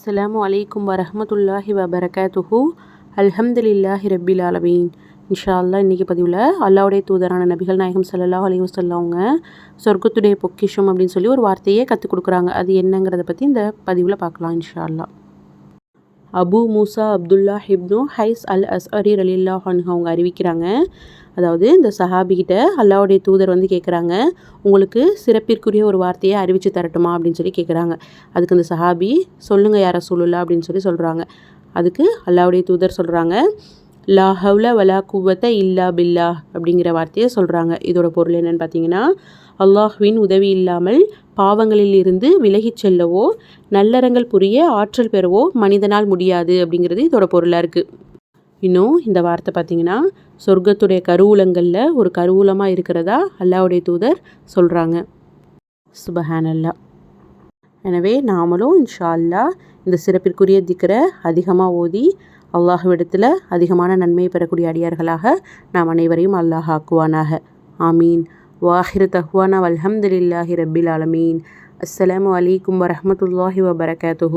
அஸ்லாம் வலைக்கம் வரமத்துல்லாஹி வபரகாத்துஹு. அல்ஹம்துலில்லாஹி ரபில் ஆலமீன். இன்ஷா அல்லாஹ் இன்றைக்கி பதிவில் அல்லாவுடைய தூதரான நபிகள் நாயகம் சல்லா அலி வசல்லவங்க சொர்க்கத்துடைய பொக்கிஷம் அப்படின்னு சொல்லி ஒரு வார்த்தையே கற்றுக் கொடுக்குறாங்க. அது என்னங்கிறத பற்றி இந்த பதிவில் பார்க்கலாம் இன்ஷா அல்லாஹ் Abu Musa Abdullah ibn Qais al Ashari ரலில்லாஹ் அன்ஹு அவங்க அறிவிக்கிறாங்க. அதாவது இந்த சஹாபிகிட்ட அல்லாவுடைய தூதர் வந்து கேட்குறாங்க உங்களுக்கு சிறப்பிற்குரிய ஒரு வார்த்தையை அறிவித்து தரட்டுமா? அப்படின்னு சொல்லி கேட்குறாங்க அதுக்கு இந்த சஹாபி சொல்லுங்கள் யாரை சொல்லுலா அப்படின்னு சொல்லி சொல்கிறாங்க அதுக்கு அல்லாவுடைய தூதர் சொல்கிறாங்க லா ஹவ்ல வலா குவத்தை இல்லா பில்லா அப்படிங்கிற வார்த்தையை சொல்கிறாங்க இதோட பொருள் என்னன்னு பார்த்தீங்கன்னா அல்லாஹ்வின் உதவி இல்லாமல் பாவங்களில் இருந்து விலகிச் செல்லவோ நல்லறங்கள் புரிய ஆற்றல் பெறவோ மனிதனால் முடியாது அப்படிங்கிறது இதோட பொருளாக இருக்குது இன்னும் இந்த வார்த்தை பார்த்தீங்கன்னா சொர்க்கத்துடைய கருவூலங்களில் ஒரு கருவூலமாக இருக்கிறதா அல்லாவுடைய தூதர் சொல்கிறாங்க சுபஹானல்லா. எனவே நாமளும் இன்ஷா அல்லா இந்த சிறப்பிற்குரிய திக்கரை அதிகமாக ஓதி அல்லாஹ்விடத்தில் அதிகமான நன்மையை பெறக்கூடிய அடியார்களாக நாம் அனைவரையும் அல்லாஹ் ஆக்குவானாக. ஆமீன். وآخر تهوانا والحمد لله رب العالمين. السلام عليكم ورحمة الله وبركاته.